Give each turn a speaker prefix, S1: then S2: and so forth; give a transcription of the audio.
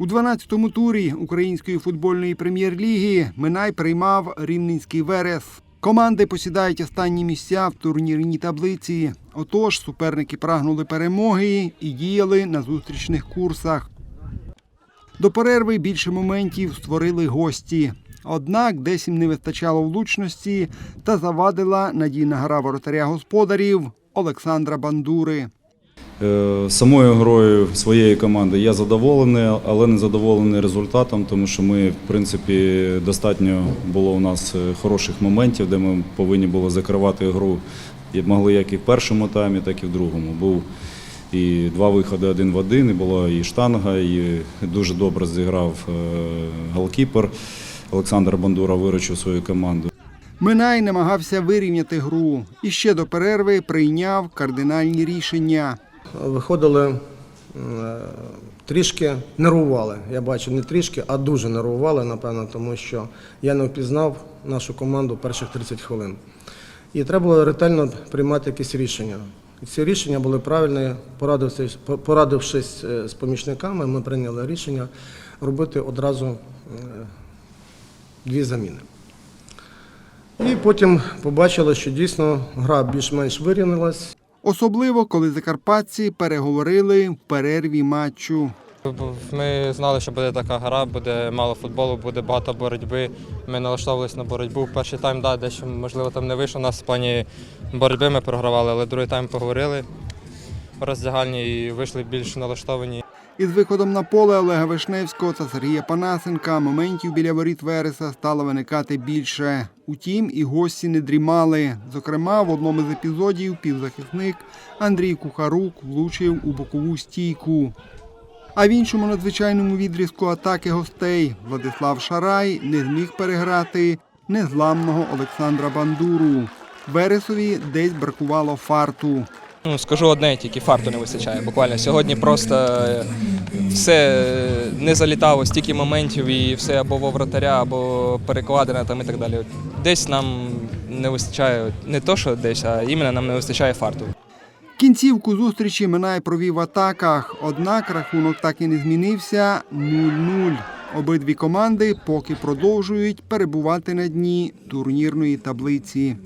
S1: У 12-му турі української футбольної прем'єр-ліги Минай приймав Рівненський Верес. Команди посідають останні місця в турнірній таблиці. Отож, суперники прагнули перемоги і діяли на зустрічних курсах. До перерви більше моментів створили гості. Однак десь їм не вистачало влучності та завадила надійна гра воротаря господарів Олександра Бандури.
S2: Е, Самою грою своєї команди я задоволений, але не задоволений результатом, тому що ми, в принципі, достатньо було у нас е, хороших моментів, де ми повинні були закривати гру. І могли як і в першому таймі, так і в другому. Був і два виходи один в один, і була і штанга, і дуже добре зіграв е, голкіпер. Олександр Бандура виручив свою команду.
S1: Минай намагався вирівняти гру і ще до перерви прийняв кардинальні рішення.
S3: Виходили е, трішки нервували. Я бачу не трішки, а дуже нервували, напевно, тому що я не впізнав нашу команду перших 30 хвилин. І треба було ретельно приймати якісь рішення. І ці рішення були правильні. Порадившись, порадившись е, з помічниками, ми прийняли рішення робити одразу е, дві заміни. І потім побачили, що дійсно гра більш-менш вирівнялась.
S1: Особливо, коли закарпатці переговорили в перерві матчу.
S4: Ми знали, що буде така гра, буде мало футболу, буде багато боротьби. Ми налаштовувалися на боротьбу. Перший тайм, да, дещо можливо там не вийшло. У нас в плані боротьби ми програвали, але другий тайм поговорили в роздягальні і вийшли більш налаштовані.
S1: Із виходом на поле Олега Вишневського та Сергія Панасенка моментів біля воріт Вереса стало виникати більше. Утім, і гості не дрімали. Зокрема, в одному з епізодів півзахисник Андрій Кухарук влучив у бокову стійку. А в іншому надзвичайному відрізку атаки гостей Владислав Шарай не зміг переграти незламного Олександра Бандуру. Вересові десь бракувало фарту.
S5: Ну, скажу одне, тільки фарту не вистачає. Буквально сьогодні просто е, все е, не залітало, стільки моментів і все або во вратаря, або перекладина там і так далі. Десь нам не вистачає, не то, що десь, а іменно нам не вистачає фарту.
S1: Кінцівку зустрічі Минай провів в атаках, однак рахунок так і не змінився 0-0. Обидві команди поки продовжують перебувати на дні турнірної таблиці.